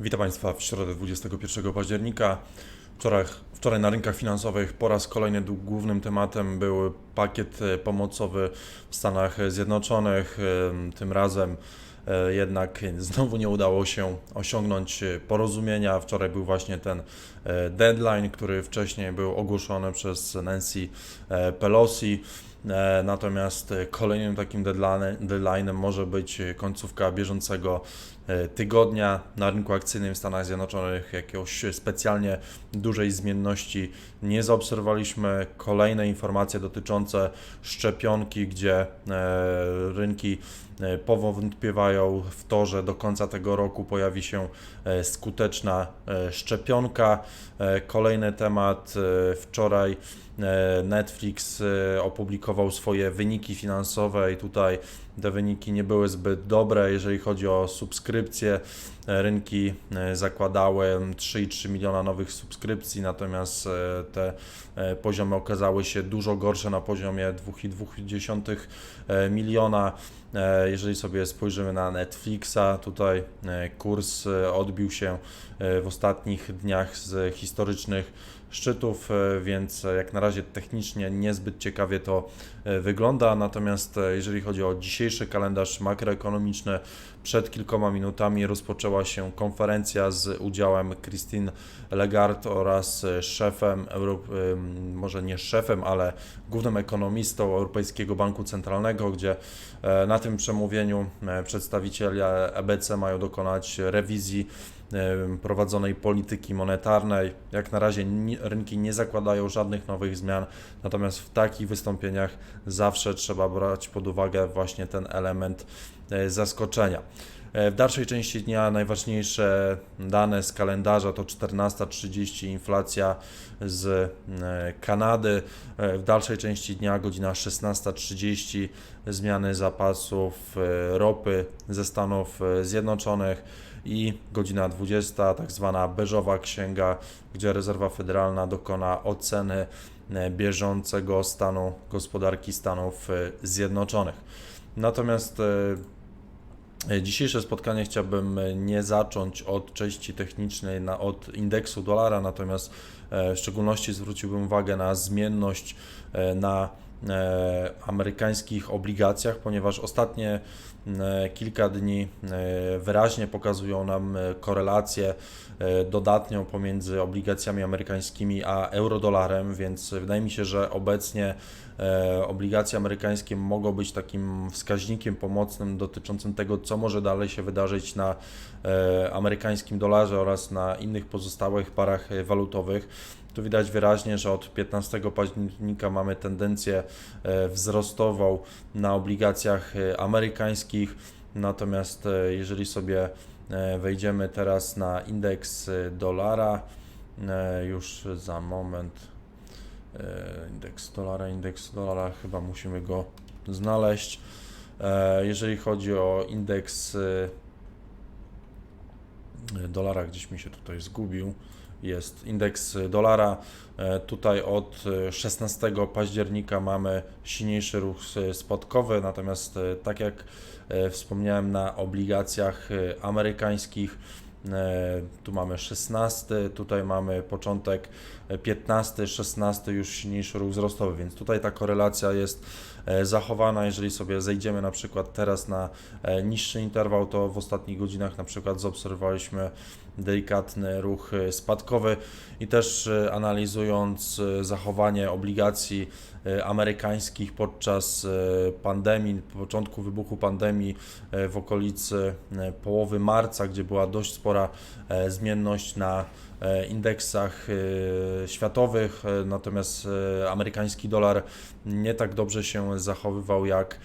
Witam Państwa w środę 21 października. Wczoraj, wczoraj na rynkach finansowych po raz kolejny głównym tematem był pakiet e, pomocowy w Stanach Zjednoczonych. Em, Tym razem e, jednak znowu nie udało się osiągnąć e, porozumienia. Wczoraj był właśnie ten e, deadline, który wcześniej był ogłoszony przez Nancy e, Pelosi. E, Natomiast kolejnym takim deadline- deadline'em może być końcówka bieżącego e, tygodnia na rynku akcyjnym w Stanach Zjednoczonych. Jakiegoś specjalnie dużej zmienności nie zaobserwowaliśmy. Kolejne informacje dotyczące szczepionki, gdzie e, rynki powątpiewają w to, że do końca tego roku pojawi się e, skuteczna e, szczepionka. E, Kolejny temat e, wczoraj e, Netflix e, opublikował swoje wyniki finansowe i tutaj te wyniki nie były zbyt dobre, jeżeli chodzi o subskrypcje. E, Rynki e, zakładały 3,3 miliona nowych subskrypcji, natomiast e, te e, poziomy okazały się dużo gorsze na poziomie 2,2 e, miliona. E, Jeżeli sobie spojrzymy na Netflixa, tutaj e, kurs e, odbił się w ostatnich dniach z historycznych szczytów, e, więc e, jak na razie technicznie niezbyt ciekawie to e, wygląda. Natomiast jeżeli chodzi o dzisiejszy kalendarz makroekonomiczny, przed kilkoma minutami rozpoczęła się konferencja z udziałem Christine Lagarde oraz szefem, może nie szefem, ale głównym ekonomistą Europejskiego Banku Centralnego, gdzie na tym przemówieniu przedstawiciele EBC mają dokonać rewizji prowadzonej polityki monetarnej. Jak na razie rynki nie zakładają żadnych nowych zmian, natomiast w takich wystąpieniach zawsze trzeba brać pod uwagę właśnie ten element e, zaskoczenia. E, W dalszej części dnia najważniejsze dane z kalendarza to 14.30 inflacja z e, Kanady. W dalszej części dnia godzina 16.30 zmiany zapasów ropy ze Stanów Zjednoczonych i godzina 20, tak zwana beżowa księga, gdzie rezerwa federalna dokona oceny e, bieżącego stanu gospodarki Stanów e, Zjednoczonych. Natomiast e, dzisiejsze spotkanie chciałbym nie zacząć od części technicznej, na, od indeksu dolara, natomiast w szczególności zwróciłbym uwagę na zmienność na amerykańskich obligacjach, ponieważ ostatnie e, kilka dni e, wyraźnie pokazują nam e, korelację e, dodatnią pomiędzy obligacjami amerykańskimi a eurodolarem, więc wydaje mi się, że obecnie e, obligacje amerykańskie mogą być takim wskaźnikiem pomocnym dotyczącym tego, co może dalej się wydarzyć na e, amerykańskim dolarze oraz na innych pozostałych parach e, walutowych. Tu widać wyraźnie, że od 15 października mamy tendencję e, wzrostową na obligacjach e, amerykańskich, natomiast e, jeżeli sobie e, wejdziemy teraz na indeks e, dolara, e, już za moment, e, indeks dolara, indeks dolara, chyba musimy go znaleźć. E, Jeżeli chodzi o indeks e, dolara, gdzieś mi się tutaj zgubił, jest indeks dolara. E, Tutaj od e, 16 października mamy silniejszy ruch e, spadkowy, natomiast e, tak jak e, wspomniałem na obligacjach e, amerykańskich, e, tu mamy 16, tutaj mamy początek e, 15, 16 już silniejszy ruch wzrostowy, więc tutaj ta korelacja jest e, zachowana. Jeżeli sobie zejdziemy na przykład teraz na e, niższy interwał, to w ostatnich godzinach na przykład zaobserwowaliśmy delikatny ruch e, spadkowy i też e, analizując e, zachowanie obligacji e, amerykańskich podczas e, pandemii, początku wybuchu pandemii e, w okolicy e, połowy marca, gdzie była dość spora e, zmienność na e, indeksach e, światowych, e, natomiast e, amerykański dolar nie tak dobrze się zachowywał, jak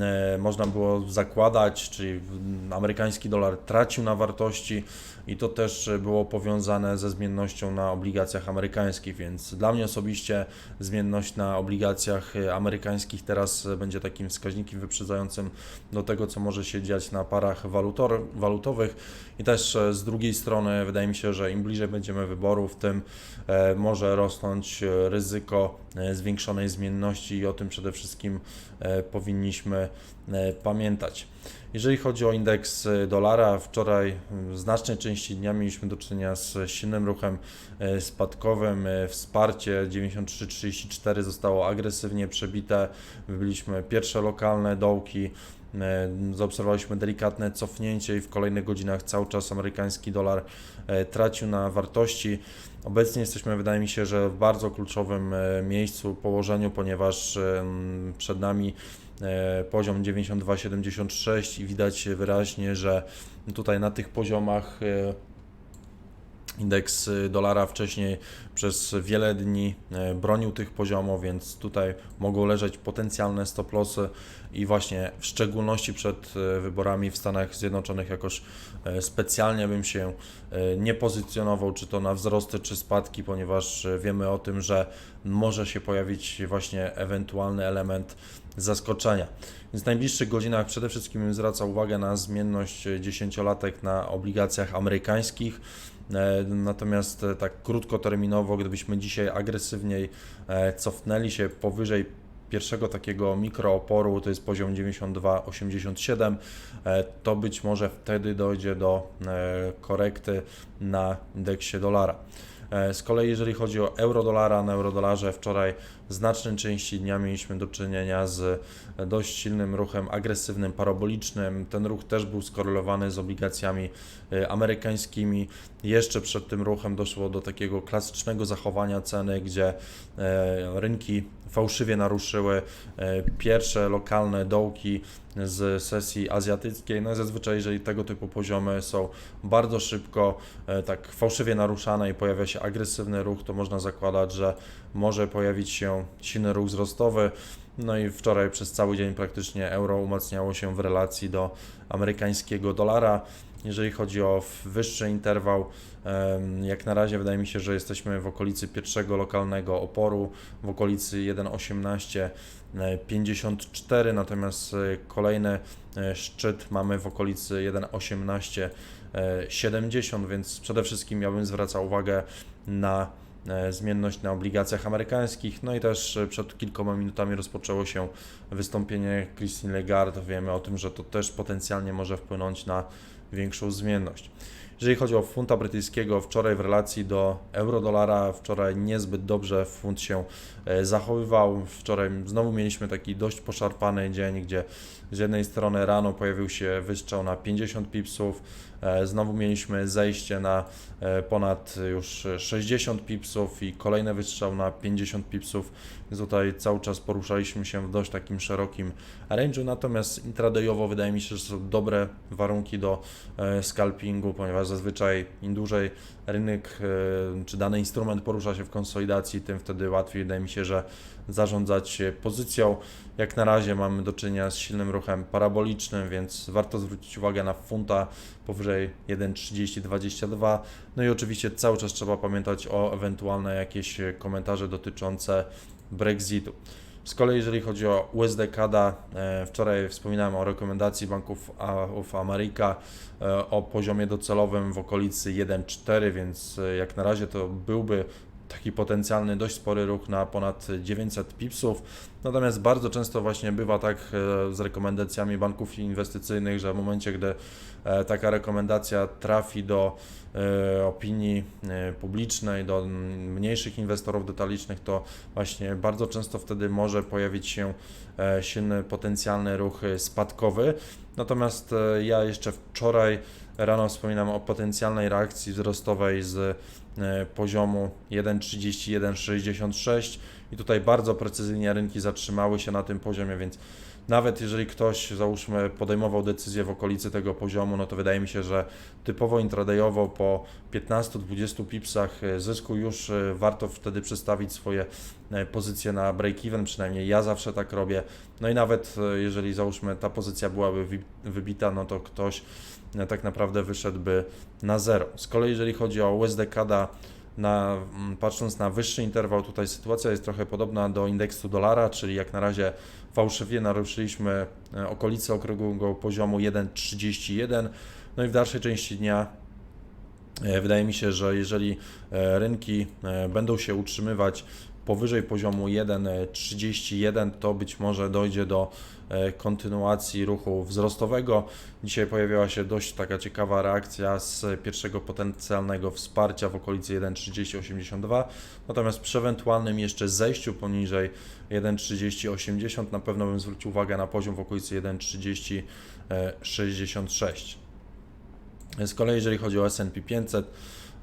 e, można było zakładać, czyli amerykański dolar tracił na wartości i to też było powiązane ze zmiennością na obligacjach amerykańskich, więc dla mnie osobiście zmienność na obligacjach e, amerykańskich teraz e, będzie takim wskaźnikiem wyprzedzającym do tego, co może się dziać na parach walutor, walutowych. I też e, z drugiej strony wydaje mi się, że im bliżej będziemy wyborów, tym e, może rosnąć e, ryzyko e, zwiększonej zmienności i o tym przede wszystkim e, powinniśmy e, pamiętać. Jeżeli chodzi o indeks e, dolara, wczoraj w znacznej części dnia mieliśmy do czynienia z silnym ruchem e, spadkowym. E, Wsparcie 93,34 zostało agresywnie przebite. Wybiliśmy pierwsze lokalne dołki. E, Zaobserwowaliśmy delikatne cofnięcie i w kolejnych godzinach cały czas amerykański dolar e, tracił na wartości. Obecnie jesteśmy, wydaje mi się, że w bardzo kluczowym e, miejscu, położeniu, ponieważ przed nami e, poziom 92,76 i widać wyraźnie, że tutaj na tych poziomach e, indeks dolara wcześniej przez wiele dni e, bronił tych poziomów, więc tutaj mogą leżeć potencjalne stop lossy i właśnie w szczególności przed e, wyborami w Stanach Zjednoczonych jakoś e, specjalnie bym się e, nie pozycjonował, czy to na wzrosty, czy spadki, ponieważ e, wiemy o tym, że może się pojawić właśnie ewentualny element zaskoczenia. Więc w najbliższych godzinach przede wszystkim bym zwracał uwagę na zmienność e, dziesięciolatek na obligacjach amerykańskich. E, Natomiast e, tak krótkoterminowo, gdybyśmy dzisiaj agresywniej cofnęli się powyżej pierwszego takiego mikrooporu, to jest poziom 92,87, e, to być może wtedy dojdzie do korekty na indeksie dolara. Z kolei jeżeli chodzi o euro-dolara, na euro-dolarze wczoraj znacznej części dnia mieliśmy do czynienia z dość silnym ruchem agresywnym, parabolicznym. Ten ruch też był skorelowany z obligacjami e, amerykańskimi. Jeszcze przed tym ruchem doszło do takiego klasycznego zachowania ceny, gdzie e, rynki fałszywie naruszyły e, pierwsze lokalne dołki z sesji azjatyckiej. No i zazwyczaj, jeżeli tego typu poziomy są bardzo szybko tak fałszywie naruszane i pojawia się agresywny ruch, to można zakładać, że może pojawić się silny ruch wzrostowy. No i wczoraj przez cały dzień praktycznie euro umacniało się w relacji do amerykańskiego dolara. Jeżeli chodzi o wyższy interwał, jak na razie wydaje mi się, że jesteśmy w okolicy pierwszego lokalnego oporu, w okolicy 1,1854, natomiast e, kolejny e, szczyt mamy w okolicy 1,1870, więc przede wszystkim ja bym zwracał uwagę na e, zmienność na obligacjach amerykańskich. No i też e, przed kilkoma minutami rozpoczęło się wystąpienie Christine Lagarde. Wiemy o tym, że to też potencjalnie może wpłynąć na większą zmienność. Jeżeli chodzi o funta brytyjskiego, wczoraj w relacji do euro-dolara, wczoraj niezbyt dobrze funt się e, zachowywał. Wczoraj znowu mieliśmy taki dość poszarpany dzień, gdzie z jednej strony rano pojawił się wystrzał na 50 pipsów, e, znowu mieliśmy zejście na e, ponad już 60 pipsów i kolejny wystrzał na 50 pipsów. Tutaj cały czas poruszaliśmy się w dość takim szerokim range'u, natomiast intradayowo wydaje mi się, że są dobre warunki do e, scalpingu, ponieważ zazwyczaj im dłużej rynek e, czy dany instrument porusza się w konsolidacji, tym wtedy łatwiej wydaje mi się, że zarządzać e, pozycją. Jak na razie mamy do czynienia z silnym ruchem parabolicznym, więc warto zwrócić uwagę na funta powyżej 1,3022. No i oczywiście cały czas trzeba pamiętać o ewentualne jakieś komentarze dotyczące Brexitu. Z kolei jeżeli chodzi o USD CADA, e, wczoraj wspominałem o rekomendacji Banków of America e, o poziomie docelowym w okolicy 1,4, więc e, jak na razie to byłby taki potencjalny dość spory ruch na ponad 900 pipsów. Natomiast bardzo często właśnie bywa tak e, z rekomendacjami banków inwestycyjnych, że w momencie, gdy e, taka rekomendacja trafi do e, opinii publicznej, do mniejszych inwestorów detalicznych, to właśnie bardzo często wtedy może pojawić się silny potencjalny ruch spadkowy. Natomiast ja jeszcze wczoraj rano wspominam o potencjalnej reakcji wzrostowej z poziomu 1,3166 i tutaj bardzo precyzyjnie rynki zatrzymały się na tym poziomie, więc nawet jeżeli ktoś, załóżmy, podejmował decyzję w okolicy tego poziomu, no to wydaje mi się, że typowo intradayowo po 15-20 pipsach e, zysku już e, warto wtedy przestawić swoje e, pozycje na break-even, przynajmniej ja zawsze tak robię. No i nawet e, jeżeli załóżmy ta pozycja byłaby wybita, no to ktoś e, tak naprawdę wyszedłby na zero. Z kolei jeżeli chodzi o USD CADA, na, patrząc na wyższy interwał, tutaj sytuacja jest trochę podobna do indeksu dolara, czyli jak na razie fałszywie naruszyliśmy e, okolice okrągłego poziomu 1,31, no i w dalszej części dnia e, wydaje mi się, że jeżeli e, rynki e, będą się utrzymywać powyżej poziomu 1,31 to być może dojdzie do e, kontynuacji ruchu wzrostowego. Dzisiaj pojawiła się dość taka ciekawa reakcja z pierwszego potencjalnego wsparcia w okolicy 1,3082, natomiast przy ewentualnym jeszcze zejściu poniżej 1,3080 na pewno bym zwrócił uwagę na poziom w okolicy 1,3066. Z kolei jeżeli chodzi o S&P 500,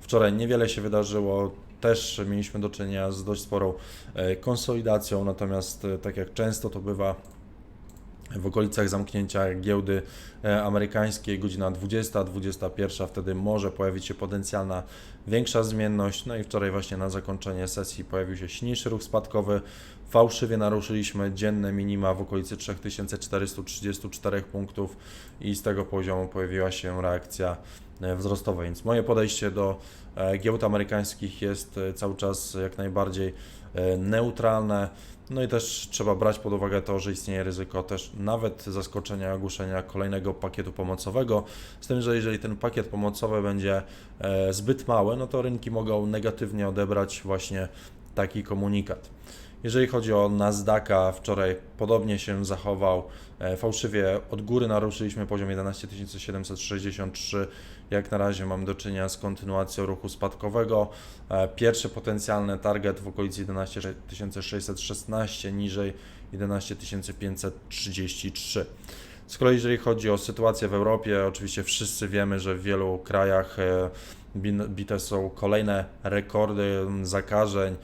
wczoraj niewiele się wydarzyło, też mieliśmy do czynienia z dość sporą e, konsolidacją, natomiast e, tak jak często to bywa w okolicach zamknięcia giełdy e, amerykańskiej, godzina 20, 21, wtedy może pojawić się potencjalna większa zmienność. No i wczoraj właśnie na zakończenie sesji pojawił się silniejszy ruch spadkowy. Fałszywie naruszyliśmy dzienne minima w okolicy 3434 punktów i z tego poziomu pojawiła się reakcja e, wzrostowa. Więc moje podejście do e, giełd amerykańskich jest cały czas jak najbardziej neutralne. No i też trzeba brać pod uwagę to, że istnieje ryzyko też nawet zaskoczenia ogłoszenia kolejnego pakietu pomocowego. Z tym, że jeżeli ten pakiet pomocowy będzie e, zbyt mały, no to rynki mogą negatywnie odebrać właśnie taki komunikat. Jeżeli chodzi o Nasdaqa, wczoraj podobnie się zachował. E, Fałszywie od góry naruszyliśmy poziom 11 763. Jak na razie mamy do czynienia z kontynuacją ruchu spadkowego. E, Pierwszy potencjalny target w okolicy 11 616, niżej 11 533. Z kolei jeżeli chodzi o sytuację w Europie, oczywiście wszyscy wiemy, że w wielu krajach e, bite są kolejne rekordy zakażeń,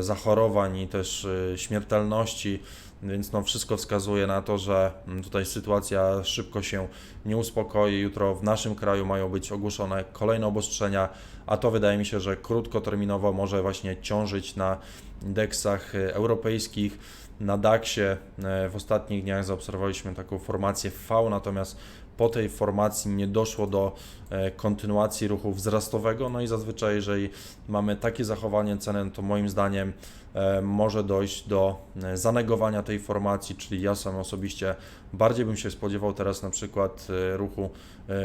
zachorowań i też e, śmiertelności, więc no wszystko wskazuje na to, że mm, tutaj sytuacja szybko się nie uspokoi. Jutro w naszym kraju mają być ogłoszone kolejne obostrzenia, a to wydaje mi się, że krótkoterminowo może właśnie ciążyć na indeksach e, europejskich. Na DAX-ie e, w ostatnich dniach zaobserwowaliśmy taką formację V, natomiast po tej formacji nie doszło do e, kontynuacji ruchu wzrostowego. No i zazwyczaj, jeżeli mamy takie zachowanie ceny, to moim zdaniem e, może dojść do e, zanegowania tej formacji, czyli ja sam osobiście bardziej bym się spodziewał teraz na przykład ruchu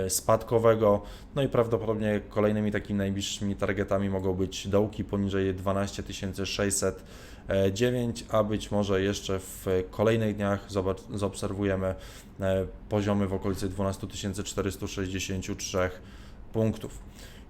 spadkowego. No i prawdopodobnie kolejnymi takimi najbliższymi targetami mogą być dołki poniżej 12 600. 9, a być może jeszcze w kolejnych dniach zaobserwujemy poziomy w okolicy 12 463 punktów.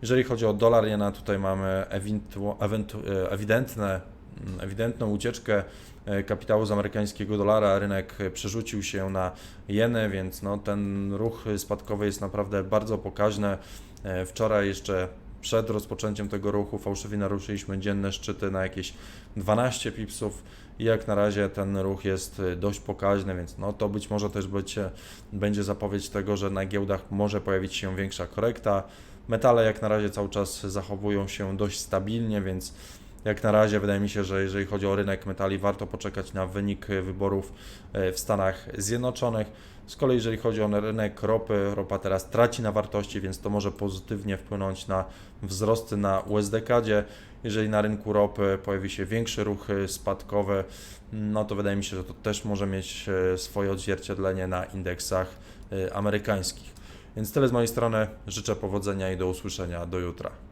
Jeżeli chodzi o dolar jena, tutaj mamy e, ewidentne, mm, ewidentną ucieczkę e, kapitału z amerykańskiego dolara. Rynek e, przerzucił się na jenę, więc no, ten ruch spadkowy jest naprawdę bardzo pokaźny. E, Wczoraj jeszcze przed rozpoczęciem tego ruchu fałszywie naruszyliśmy dzienne szczyty na jakieś 12 pipsów i jak na razie ten ruch jest y, dość pokaźny, więc no to być może też będzie, będzie zapowiedź tego, że na giełdach może pojawić się większa korekta. Metale jak na razie cały czas zachowują się dość stabilnie, więc jak na razie wydaje mi się, że jeżeli chodzi o rynek metali, warto poczekać na wynik wyborów y, w Stanach Zjednoczonych. Z kolei jeżeli chodzi o rynek ropy, ropa teraz traci na wartości, więc to może pozytywnie wpłynąć na wzrosty na USD-kadzie. Jeżeli na rynku ropy pojawi się większy ruch y, spadkowy, no to wydaje mi się, że to też może mieć y, swoje odzwierciedlenie na indeksach amerykańskich. Więc tyle z mojej strony. Życzę powodzenia i do usłyszenia do jutra.